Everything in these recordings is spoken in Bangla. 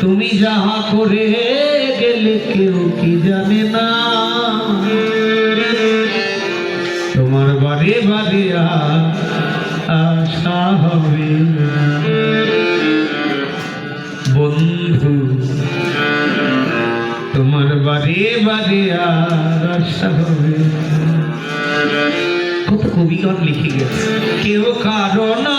তুমি যাহা করে গেলে কেউ কি জানে না? তোমার বাড়ি বাড়ি আশা হবে। বন্ধু, তোমার বাড়ি বাড়ি আর আশা হবে। কত কবিগণ লিখে গেছে। কেউ কারণ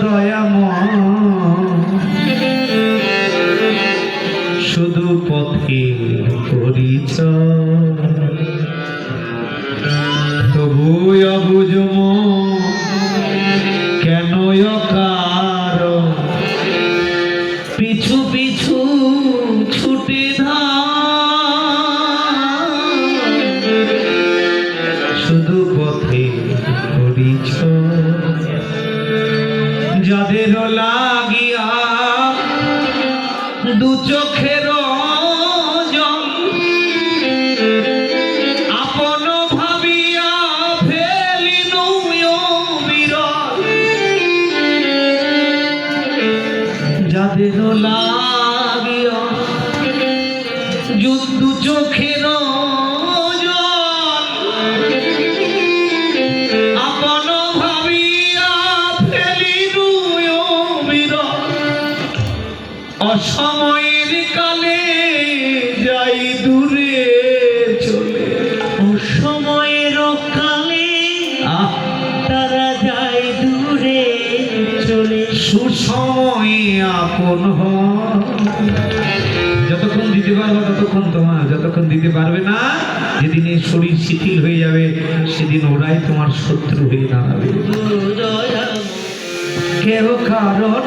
দয়াময় শুধু পথে পরিচয়। তবু অবুঝম কেন কার পিছু পিছু ছুটে শুধু পথে পরিচয়। চোখের আপন ভাবিয়া ফেলিনু যাদের লাগিয়া দূরে চলে সময়ের কালে তারা যায় দূরে চলে সুসময়ে আপন যতক্ষণ দিতে পারবে ততক্ষণ তোমার যতক্ষণ দিতে পারবে না যেদিন এই শরীর শিথিল হয়ে যাবে সেদিন ওরাই তোমার শত্রু হয়ে দাঁড়াবে। কেউ কারণ?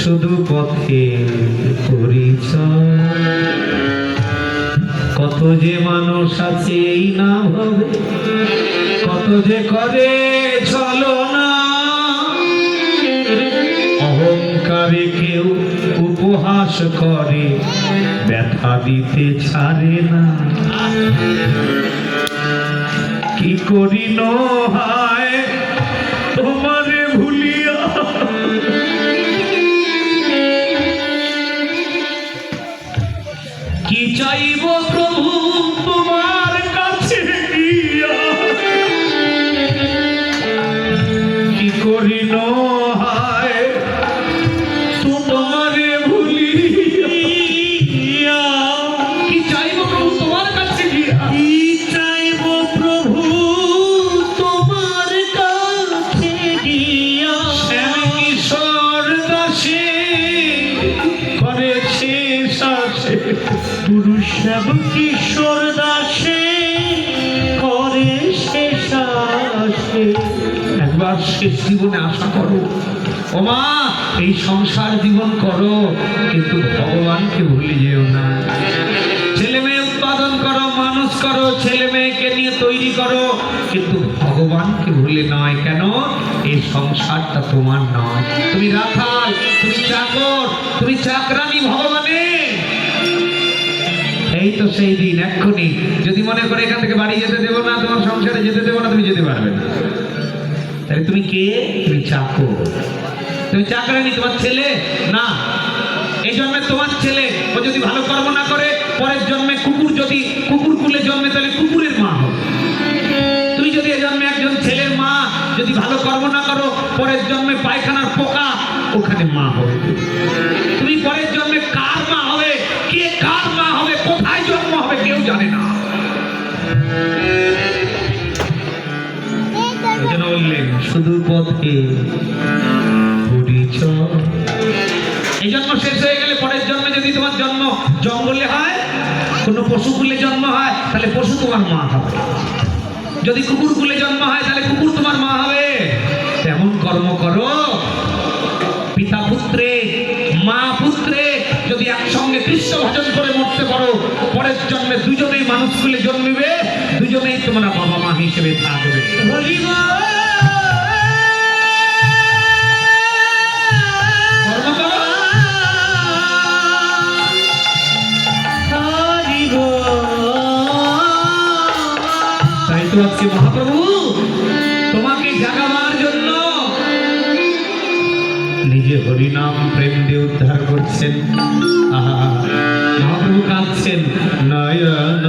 শুধু পথে পরিচয়। কত যে মানুষ আছে এই না ভাবে, কত যে করে চলো না। অহংকারে কেউ উপহাস করে, ব্যথা দিতে ছাড়ে না। কি করি নহায় ভুলিয়া কি চাইব প্রভু? তোমার কাছে গিয়া। কি চাইব প্রভু? তোমার কাছে গিয়া। শ্যাম কিশোর দাসে করেছে পুরুষ শ্যাম কিশোর দাসে করে শেষ আসে একবার শেষ জীবনে আশা করো। ওমা এই সংসার জীবন করো কিন্তু ভগবানকে ভুলে নয় কেন? এই সংসারটা তোমার নয়। তুমি রাখাল, তুমি চাকর, তুমি চাকরানি ভগবানের এই তো সেই দিন, এক্ষুনি। যদি মনে করে এখান থেকে বাড়ি যেতে দেবো না, তোমার সংসারে যেতে দেবো না, তুমি যেতে পারবে না। তাহলে তুমি কে? তুমি চাকর। তুমি চাকরানি, তোমার ছেলে? না। এই জন্মে তোমার ছেলে। ও যদি ভালো কর্ম না করে, পরের জন্মে কুকুর যদি, কুকুর কুলে জন্মে তাহলে ভালো কর্ম না করো, পরের জন্মে পায়খানার পোকা, ওখানে মা হবে। তুমি পরের জন্মে কার মা হবে? কে কার মা হবে? কোথায় জন্ম হবে কেউ জানে না। শুধু পথে এই জন্ম শেষ হয়ে গেলে পরের জন্মে যদি তোমার জন্ম জঙ্গলে হয়, কোনো পশু কুলে জন্ম হয়, তাহলে পশু তোমার মা হবে। যদি কুকুর কুলে জন্ম হয়, তাহলে কুকুর তোমার মা হবে। তেমন কর্ম করো। পিতা পুত্রে, মা পুত্রে, যদি একসঙ্গে কৃষ্ণ ভজন করে মরতে পারো, পরের জন্মে দুজনেই মানুষ কুলে জন্মিবে, দুজনেই তোমরা বাবা মা হিসেবে থাকবে। আজকে মহাপ্রভু তোমাকে জাগাবার জন্য। নিজে হরিনাম প্রেম দিয়ে উদ্ধার করছেন। মহাপ্রভু কাঁদছেন। নয়ন